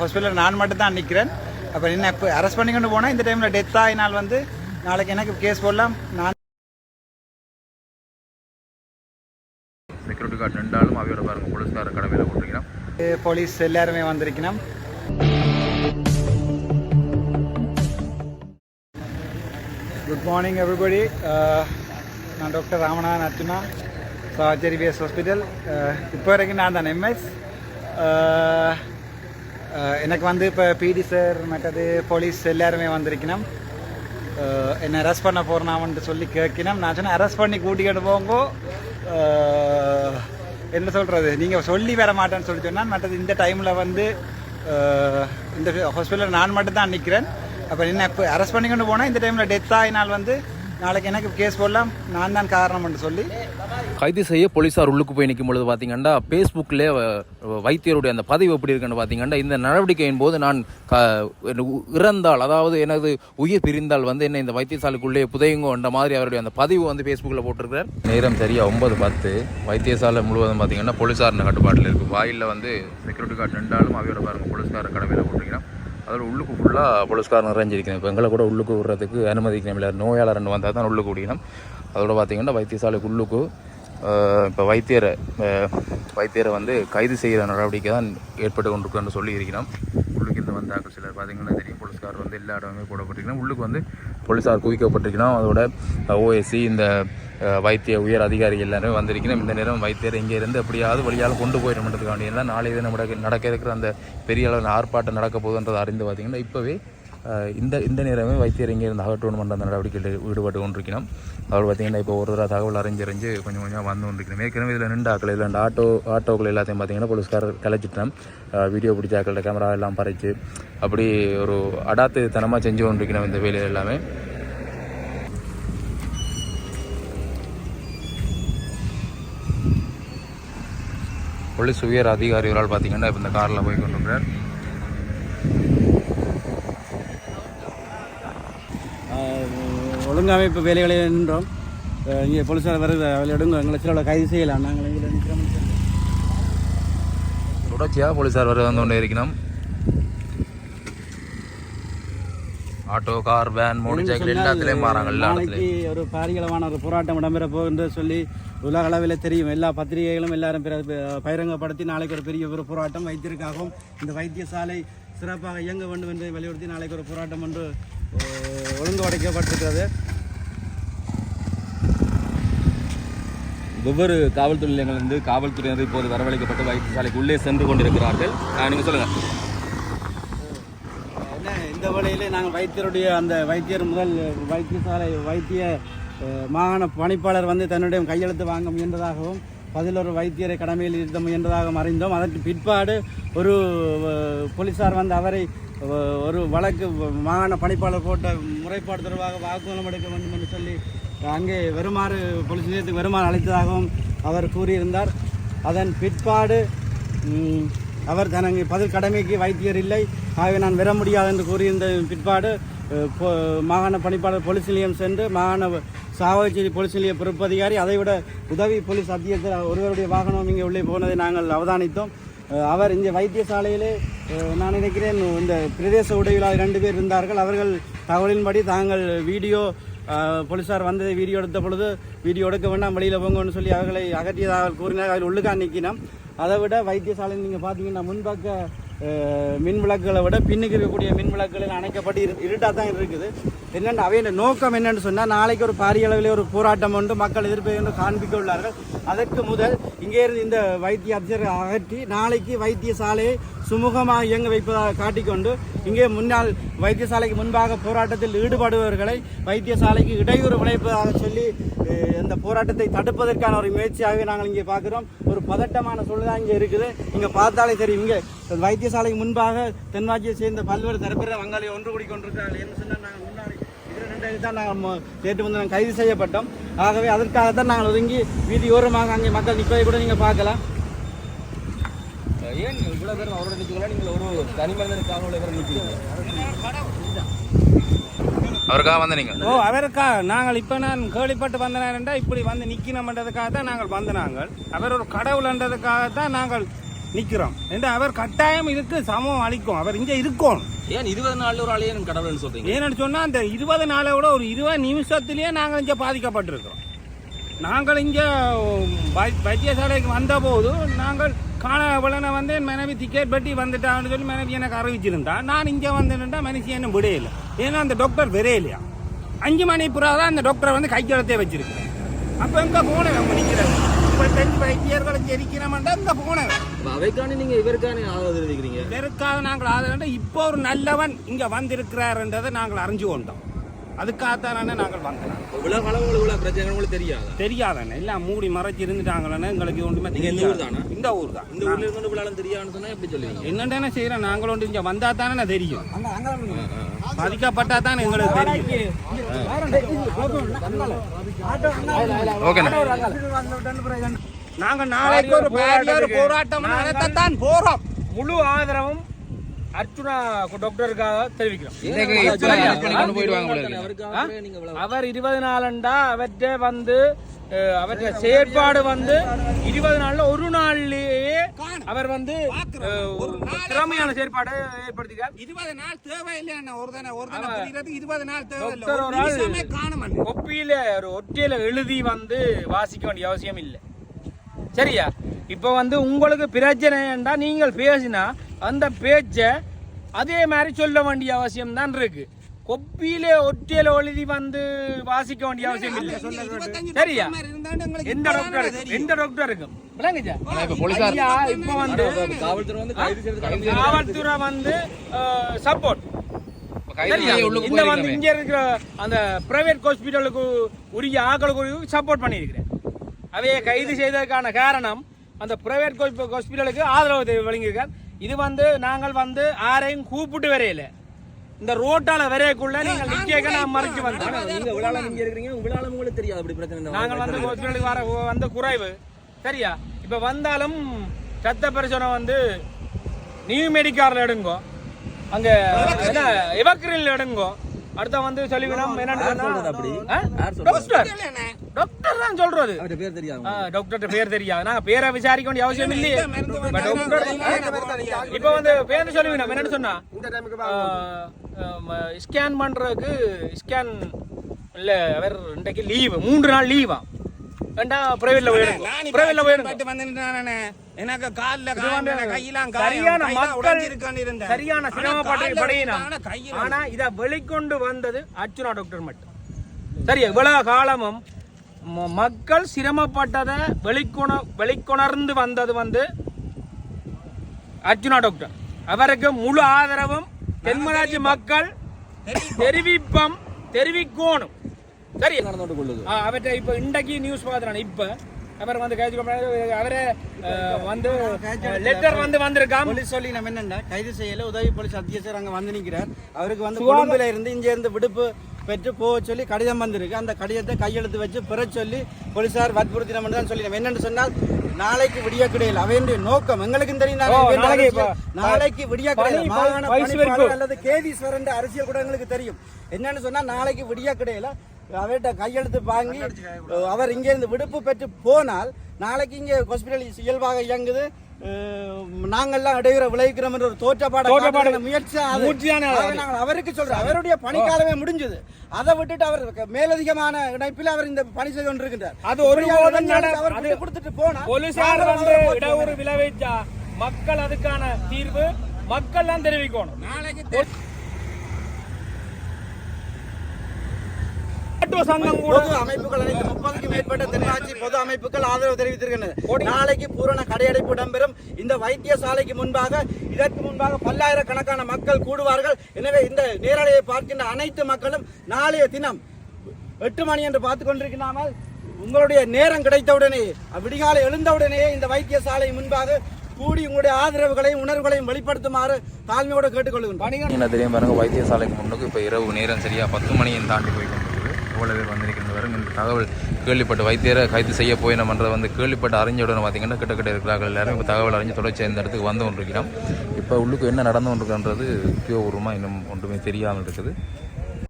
ஹாஸ்பிட்டலில் நான் மட்டும் தான் நிற்கிறேன். அப்போ என்ன அரெஸ்ட் பண்ணி கொண்டு போனால் இந்த டைமில் டெத் ஆகினால் வந்து நாளைக்கு எனக்கு கேஸ் போடலாம். நான் செக்யூரிட்டி கார்டு நின்றாலும் அவையோட பாருங்க போலீஸ்கார கடமையில் போட்டிருக்கிறோம் போலீஸ் எல்லாருமே வந்திருக்கணும் குட் மார்னிங் எவ்ரிபடி நான் டாக்டர் ராமநாதன் அர்ஜுனா சாச்சேரி பிஎஸ் ஹாஸ்பிட்டல் இப்போ வரைக்கும் நான் தான் எம்எஸ் எனக்கு வந்து இப்போ பிடி சார் மற்றது போலீஸ் எல்லாருமே வந்திருக்கணும். என்னை அரெஸ்ட் பண்ண போகிறனாமன்ட்டு சொல்லி கேட்கணும். நான் சொன்னேன் அரெஸ்ட் பண்ணி கூட்டிக்கிட்டு போங்கோ. என்ன சொல்கிறது நீங்கள் சொல்லி வர மாட்டேன்னு சொல்லி சொன்னால் மற்றது இந்த டைமில் வந்து இந்த ஹாஸ்பிட்டலில் நான் மட்டும் தான் நிற்கிறேன் அப்போ என்ன இப்போ அரெஸ்ட் பண்ணிக்கொண்டு போனால் இந்த டைமில் டெத் ஆகினால் வந்து நாளைக்கு எனக்கு கேஸ் போடலாம். நான் தான் காரணம்னு சொல்லி. கைது செய்ய போலீசார் உள்ளுக்கு போய் நிற்கும் பொழுது பார்த்தீங்கன்னா ஃபேஸ்புக்கில் வைத்தியருடைய அந்த பதிவு எப்படி இருக்குன்னு பார்த்தீங்கன்னா இந்த நடவடிக்கையின் போது நான் க இறந்தால் அதாவது எனது உயிர் பிரிந்தால் வந்து என்ன இந்த வைத்தியசாலைக்குள்ளே புதையுங்கன்ற மாதிரி அவருடைய அந்த பதிவு வந்து ஃபேஸ்புக்கில் போட்டிருக்கிறார். நேரம் சரியா ஒன்பது பத்து. வைத்தியசாலை முழுவதும் பார்த்தீங்கன்னா போலீசார் கட்டுப்பாட்டில் இருக்குது வாயிலில் வந்து செக்யூரிட்டி கார்டு நின்றாலும் அவையோட பாருங்க போலீஸ்கார கடமையில் போட்டிருக்கிறோம் அதில் உள்ளுக்கு ஃபுல்லாக போலீஸ்கார் நிறைஞ்சிருக்கணும் இப்போ எங்களை கூட உள்ளுக்கு விடுறதுக்கு அனுமதிக்கணும் இல்லை நோயாளர் ரெண்டு வந்தால் தான் உள்ளுக்கு விடணும் அதோட பார்த்திங்கன்னா வைத்தியசாலைக்கு உள்ளுக்கு இப்போ வைத்தியரை வைத்தியரை வந்து கைது செய்கிற நடவடிக்கை தான் ஏற்பட்டு கொண்டிருக்குன்னு சொல்லி இருக்கிறோம். உள்ளுக்கு இருந்து வந்தாக்க சிலர். பார்த்திங்கன்னா தெரியும் போலீஸ்கார் வந்து எல்லா இடமே போடப்பட்டிருக்கணும் உள்ளுக்கு வந்து போலீஸார் குவிக்கப்பட்டிருக்கணும் அதோட ஓஎஸ்சி இந்த வைத்திய உயர் அதிகாரிகள் எல்லாரும் வந்திருக்கணும். இந்த நேரம் வைத்தியர் இங்கே இருந்து எப்படியாவது வழியால் கொண்டு போயிடணுன்றதுக்காண்டி எல்லாம் நாளைய தினம் நடக்க நடக்க இருக்கிற அந்த பெரிய அளவில் ஆர்ப்பாட்டம் நடக்க போகுதுன்றதை அறிந்து பார்த்தீங்கன்னா இப்போவே இந்த இந்த நேரமே வைத்தியர் இங்கே இருந்து அகற்றணும் அந்த நடவடிக்கையில் ஈடுபட்டு கொண்டிருக்கணும். அவர் பார்த்தீங்கன்னா இப்போ ஒரு தடவை தகவல் அறிஞ்சறிஞ்சு கொஞ்சம் கொஞ்சம் வந்து கொண்டிருக்கணும். ஏற்கனவே இதில் நின்று ஆக்கள் இல்லை ஆட்டோ ஆட்டோக்கள் எல்லாத்தையும் பார்த்தீங்கன்னா போலீஸ்காரர் கலைச்சிட்டோம் வீடியோ பிடிச்ச ஆக்கள்கிட்ட கேமரா எல்லாம் பறித்து அப்படி ஒரு அடாத்து தனமாக செஞ்சு கொண்டிருக்கணும் இந்த வேலையில் எல்லாமே. போலீஸ் உயர் அதிகாரிகளால் பார்த்தீங்கன்னா இப்போ இந்த காரில் போய் கொண்டிருக்கிறார். ஒழுங்கமைப்பு வேலைகளை நின்றோம். இங்கே போலீஸார் வருது அவளை எடுங்க எங்களை சில கைது செய்யலாம். நாங்கள் தொடர்ச்சியாக போலீஸார் வர வந்து கொண்டே இருக்கணும் auto car van motorcycle எல்லாத்துலேயும் மாறாங்க எல்லா நாளைக்கு ஒரு பாரியளவான ஒரு போராட்டம் இடம்பெற போகுது சொல்லி உலக அளவில் தெரியும். எல்லா பத்திரிகைகளும் எல்லாரும் பகிரங்கப்படுத்தி நாளைக்கு ஒரு பெரிய ஒரு போராட்டம் வைத்திருக்காகவும் இந்த வைத்தியசாலை சிறப்பாக இயங்க வேண்டும் என்று வலியுறுத்தி நாளைக்கு ஒரு போராட்டம் ஒன்று ஒழுங்கு உடைக்கப்பட்டிருக்கிறது ஒவ்வொரு காவல்துறை நிலையங்களிலிருந்து காவல்துறையினர் இப்போது வரவழைக்கப்பட்டு வைத்தியசாலைக்கு உள்ளே சென்று கொண்டிருக்கிறார்கள். ஆ, நீங்க சொல்லுங்க. என்ன இந்த வேளையிலே நாங்கள் வைத்தியருடைய அந்த வைத்தியர் முதல் வைத்தியசாலை வைத்திய மாகாண பணிப்பாளர் வந்து தன்னுடைய கையெழுத்து வாங்க முயன்றதாகவும் பதிலொரு வைத்தியரை கடமையில் இருக்க முயன்றதாகவும் அறிந்தோம். அதற்கு பிற்பாடு ஒரு போலீஸார் போலீசார் வந்து அவரை ஒரு வழக்கு மாகாண பணிப்பாளர் போட்ட முறைப்பாடு தொடர்பாக வாக்குமூலம் எடுக்க வேண்டும் என்று சொல்லி அங்கே வருமாறு போலீஸ் நிலையத்துக்கு வருமாறு அழைத்ததாகவும் அவர் கூறியிருந்தார். அதன் பிற்பாடு அவர் தனக்கு பதில் கடமைக்கு வைத்தியர் இல்லை. ஆகவே நான் வர முடியாது என்று கூறியிருந்த பிற்பாடு மாகாண பணிப்பாளர் போலீஸ் நிலையம் சென்று மாகாண சாவகச்சேரி போலீஸ் நிலைய பொறுப்பதிகாரி அதைவிட உதவி போலீஸ் அத்தியட்சர் ஒருவருடைய வாகனம் இங்கே உள்ளே போனதை நாங்கள் அவதானித்தோம். அவர் இந்த வைத்தியசாலையிலே நான் நினைக்கிறேன் இந்த பிரதேச உடையிலாக ரெண்டு பேர் இருந்தார்கள். அவர்கள் தகவலின்படி தாங்கள் வீடியோ போலீஸார் வந்ததை வீடியோ எடுத்த பொழுது வீடியோ எடுக்க வேண்டாம் வெளியில் போங்கன்னு சொல்லி அவர்களை அகற்றியதாக கூறினார் அதில் உள்ளுக்கா நிற்கினோம் அதை விட வைத்தியசாலையில் நீங்கள் பார்த்தீங்கன்னா முன்பக்க மின் விளக்குகளை விட பின்னுக்கு இருக்கக்கூடிய மின் விளக்குகள் அணைக்கப்பட்டு இரு இருட்டாக தான் இருக்குது. என்னென்னு அவையின் நோக்கம் என்னென்னு சொன்னால் நாளைக்கு ஒரு பாரிய அளவில் ஒரு போராட்டம் ஒன்று மக்கள் எதிர்ப்பை என்று காண்பிக்க உள்ளார்கள் அதற்கு முதல் இங்கே இருந்து இந்த வைத்திய அப்சர் அகற்றி நாளைக்கு வைத்தியசாலையை சுமூகமாக இயங்க வைப்பதாக காட்டிக்கொண்டு இங்கே முன்னாள் வைத்தியசாலைக்கு முன்பாக போராட்டத்தில் ஈடுபடுபவர்களை வைத்தியசாலைக்கு இடையூறு விளைவிப்பதாக சொல்லி இந்த போராட்டத்தை தடுப்பதற்கான ஒரு முயற்சியாகவே நாங்கள் இங்கே பார்க்குறோம். ஒரு பதட்டமான சூழ்நிலை இங்கே இருக்குது. இங்கே பார்த்தாலே தெரியும். இங்கே வைத்தியசாலைக்கு முன்பாக தென்மாட்சியை சேர்ந்த பல்வேறு தரப்பினர் வங்காளி ஒன்று கூடி கொண்டிருக்கிறார்கள். என்ன சொன்னால் நாங்கள் ரெண்டு தான் நாங்கள் நேற்று வந்து நாங்கள் கைது செய்யப்பட்டோம். ஆகவே அதற்காகத்தான் நாங்கள் ஒதுங்கி வீதியோரமாக அங்கே மக்கள் நிற்பதை கூட நீங்கள் பார்க்கலாம். ஏன் இவ்வளவு பேர் அவரோட நிற்கலாம் நீங்கள் ஒரு தனி மனிதனுக்காக பேர் நிற்கிறீங்க. அவருக்காக வந்து நீங்கள்? ஓ அவருக்கா நாங்கள் இப்போ நான் கேள்விப்பட்டு வந்தனாண்டா இப்படி வந்து நிற்கணும்ன்றதுக்காக தான் நாங்கள் வந்த நாங்கள். அவர் ஒரு கடவுள்ன்றதுக்காக தான் நாங்கள் நிக்கிறோம் என்று அவர் கட்டாயம் இதுக்கு சமம் அளிக்கும். அவர் இங்க இருக்கணும் ஏன் இருபது நாள் ஒரு ஆளையே கடவுள்னு சொல்றீங்க? ஏன்னு சொன்னா அந்த இருபது நாளை விட ஒரு இருபது நிமிஷத்துலயே நாங்கள் இங்க பாதிக்கப்பட்டிருக்கிறோம். நாங்கள் இங்க வை- வைத்தியசாலைக்கு வந்தபோது நாங்கள் காண விளனை வந்து என் மனைவி டிக்கெட் பட்டி வந்துட்டான்னு சொல்லி மனைவி எனக்கு அறிவிச்சிருந்தா நான் இங்க வந்துட்டா மனுஷன் என்ன விடையில ஏன்னா அந்த டாக்டர் விரையிலையா? அஞ்சு மணி புறா தான் அந்த டாக்டரை வந்து கைக்கெழுத்தே வச்சிருக்கேன் அப்போ எங்க போனேன்? அவங்க தெரிஞ்சு வைத்தியர்களை ஜெரிக்கிறோம்டா இங்க போனேன். அவைக்கான நீங்க இவருக்கான ஆதரவு தெரிவிக்கிறீங்க? இதற்காக நாங்கள் ஆதரவு இப்போ ஒரு நல்லவன் இங்க வந்திருக்கிறாருன்றதை நாங்கள் அறிஞ்சு கொண்டோம். அதுக்காகத்தானே நாங்கள் வந்தோம். இவ்வளவு காலம் இவ்வளவு பிரச்சனை உங்களுக்கு தெரியாதா? தெரியாதானே? எல்லாம் மூடி மறைச்சு இருந்துட்டாங்களே எங்களுக்கு ஒன்றுமே இந்த ஊர் தானா? இந்த ஊர் தான் இந்த ஊர்ல இருந்து இவ்வளவு தெரியாதுன்னு சொன்னா எப்படி சொல்லுவீங்க? என்னென்ன செய்யறோம் நாங்கள் ஒன்று இங்க வந்தா தானே தெரியும். பாதிக்கப்பட்டா தானே எங்களுக்கு தெரியும். ஓகேண்ணா. நாங்க நாளைக்கு ஒரு போராட்டம் நடத்தத்தான் போறோம். முழு ஆதரவும் அர்ச்சுனா டாக்டருக்காக தெரிவிக்கிறோம். இன்னைக்கு இப்ப arrest பண்ணி கொண்டு போயிடுவாங்க போல இருக்கு. அவருக்காக நீங்க இவ்வளவு அவர் இருபது நாளண்டா அவற்றை வந்து அவற்றை செயற்பாடு வந்து இருபது நாள்ல ஒரு நாள்லயே அவர் வந்து திறமையான செயற்பாடு ஏற்படுத்திட்டார் இருபது நாள் தேவையில்லை ஒரு தானே ஒரு தானே இருபது நாள் தேவையில்லை. ஒப்பியில ஒரு ஒற்றையில எழுதி வந்து வாசிக்க வேண்டிய அவசியம் இல்லை. சரியா? இப்போ வந்து உங்களுக்கு பிரச்சனைண்டா நீங்கள் பேசினா அந்த பேச்சை அதே மாதிரி சொல்ல வேண்டிய அவசியம் தான் இருக்கு. கொப்பியில ஒற்றையில எழுதி வந்து வாசிக்க வேண்டிய அவசியம் இல்லை சரியா? எந்த டாக்டர் எந்த டாக்டர் இருக்கும் இப்ப வந்து காவல்துறை வந்து கைது செய்யறதுக்கு காவல்துறை வந்து சப்போர்ட் இந்த வந்து. இங்க இருக்கிற அந்த பிரைவேட் ஹாஸ்பிட்டலுக்கு உரிய ஆக்களுக்கு சப்போர்ட் பண்ணியிருக்கிறேன். அவைய கைது செய்ததற்கான காரணம் அந்த பிரைவேட் ஹாஸ்பிட்டலுக்கு ஆதரவு வழங்கியிருக்கார். இது வந்து நாங்கள் வந்து யாரையும் கூப்பிட்டு வரையில. இந்த ரோட்டால வரையக்குள்ள நீங்கள் நிக்க நான் மறைச்சு வந்தோம் நீங்க விழால நீங்க இருக்கிறீங்க உங்க விழால உங்களுக்கு தெரியாது அப்படி பிரச்சனை நாங்கள் வந்து ஹாஸ்பிட்டலுக்கு வர வந்த குறைவு. சரியா? இப்ப வந்தாலும் ரத்த பரிசோதனை வந்து நியூ மெடிக்கார்ல எடுங்கோ. அங்க என்ன எவக்ரின்ல எடுங்கோ. அடுத்த வந்து சொல்லிவிடும் என்னன்னு அப்படி? டாக்டர் டாக்டர் தான் சொல்றது. அவர்கிட்ட பேர் தெரியாது. ஆ, டாக்டர்ட்ட பேர் தெரியாது. நாங்க பேரை விசாரிக்க வேண்டிய அவசியம் இல்லையே. இப்ப டாக்டர் இப்ப வந்து பேர் சொல்லுவீங்க என்னன்னு சொன்னா ஸ்கேன் பண்றதுக்கு ஸ்கேன் இல்ல அவர் இன்றைக்கு லீவு மூன்று நாள் லீவா வேண்டா பிரைவேட்ல போயிடுங்க. பிரைவேட்ல போயிடுங்க. எனக்கு கால்ல கையெல்லாம் சரியான மக்கள் சரியான சிரமப்பட்டு கையில ஆனா இத வெளிக்கொண்டு வந்தது அர்ச்சுனா டாக்டர் மட்டும். சரியா இவ்வளவு காலமும் மக்கள் சிரமப்பட்டதை வெளிக்கொண வெளிக்கொணர்ந்து வந்தது வந்து அர்ச்சுனா டாக்டர் அவருக்கு முழு ஆதரவும் தென்மராட்சி மக்கள் தெரிவிப்பம் தெரிவிக்கணும். சரி. நடந்து கொள்ளுது? அவர்ட்ட இப்ப இன்றைக்கு நியூஸ் பார்த்துறான் இப்ப அவர் வந்து கைது அவரே வந்து லெட்டர் வந்து வந்திருக்காம். போலீஸ் சொல்லி நம்ம என்னன்னா? கைது செய்யல. உதவி போலீஸ் அத்தியட்சர் அங்க வந்து நிக்கிறார் அவருக்கு வந்து கொழும்புல இருந்து இங்க இருந்து விடுப்பு பெற்று போக சொல்லி கடிதம் வந்திருக்கு. அந்த கடிதத்தை கையெழுத்து வச்சு பெற சொல்லி போலீசார் வற்புறுத்தினோம் தான் சொல்லி நம்ம என்னன்னு சொன்னால் நாளைக்கு விடிய கிடையாது அவனுடைய நோக்கம் எங்களுக்கும் தெரியும் நாளைக்கு விடிய கிடையாது. அல்லது கேதீஸ்வரன் அரசியல் கூட எங்களுக்கு தெரியும். என்னன்னு சொன்னா நாளைக்கு விடிய கிடையில அவர்கிட்ட கையெழுத்து வாங்கி அவர் இங்க இருந்து விடுப்பு பெற்று போனால் நாளைக்கு இங்க ஹாஸ்பிட்டல் இயல்பாக இயங்குது. அஹ், நாங்கெல்லாம் இடையூற விளைவிக்கிறோம் என்ற ஒரு தோற்றப்பாடு முயற்சி நாங்கள் அவருக்கு சொல்றோம். அவருடைய பணிக்காலமே முடிஞ்சது. அதை விட்டுட்டு அவர் மேலதிகமான இணைப்பில் அவர் இந்த பணி செய்து கொண்டிருக்கின்றார். அது விட்டு கொடுத்துட்டு போனா போலீசார் வந்து இடஒரு விளைவிச்சா மக்கள் அதுக்கான தீர்வு மக்கள் தான் தெரிவிக்கணும். நாளைக்கு ஆட்டோ சங்கம் கூட. அமைப்புகள் அனைத்து முப்பதுக்கும் மேற்பட்ட தென்னாட்சி பொது அமைப்புகள் ஆதரவு தெரிவித்திருக்கின்றன. நாளைக்கு பூரண கடையடைப்பு இடம்பெறும். இந்த வைத்தியசாலைக்கு முன்பாக இதற்கு முன்பாக பல்லாயிரக்கணக்கான மக்கள் கூடுவார்கள். எனவே இந்த நேரலையை பார்க்கின்ற அனைத்து மக்களும் நாளைய தினம் எட்டு மணி என்று பார்த்து கொண்டிருக்கிறாமல் உங்களுடைய நேரம் கிடைத்தவுடனே விடிகாலை எழுந்தவுடனே இந்த வைத்தியசாலை முன்பாக கூடி உங்களுடைய ஆதரவுகளையும் உணர்வுகளையும் வெளிப்படுத்துமாறு தாழ்மையோடு கேட்டுக்கொள்கின்றோம். என்ன தெரியும் பாருங்க வைத்தியசாலைக்கு முன்னுக்கு இப்போ இரவு நேரம் சரியா பத்து மணியும் தாண்டி போய் கொண்டிருக்குது பேர் வந்திருக்கிறது வரும் இந்த தகவல் கேள்விப்பட்டு வைத்தியரை கைது செய்ய போய் நம்மன்றது வந்து கேள்விப்பட்டு அறிஞ்சவுடனே பார்த்தீங்கன்னா கிட்டக்கிட்ட இருக்கிறார்கள் எல்லாரும். இப்போ தகவல் அறிஞ்சு தொடர்ச்சி இந்த இடத்துக்கு வந்து கொண்டிருக்கிறோம் இப்போ உள்ளுக்கு என்ன நடந்து கொண்டிருக்கின்றது உத்தியோகபூர்வமாக இன்னும் ஒன்றுமே தெரியாமல் இருக்குது.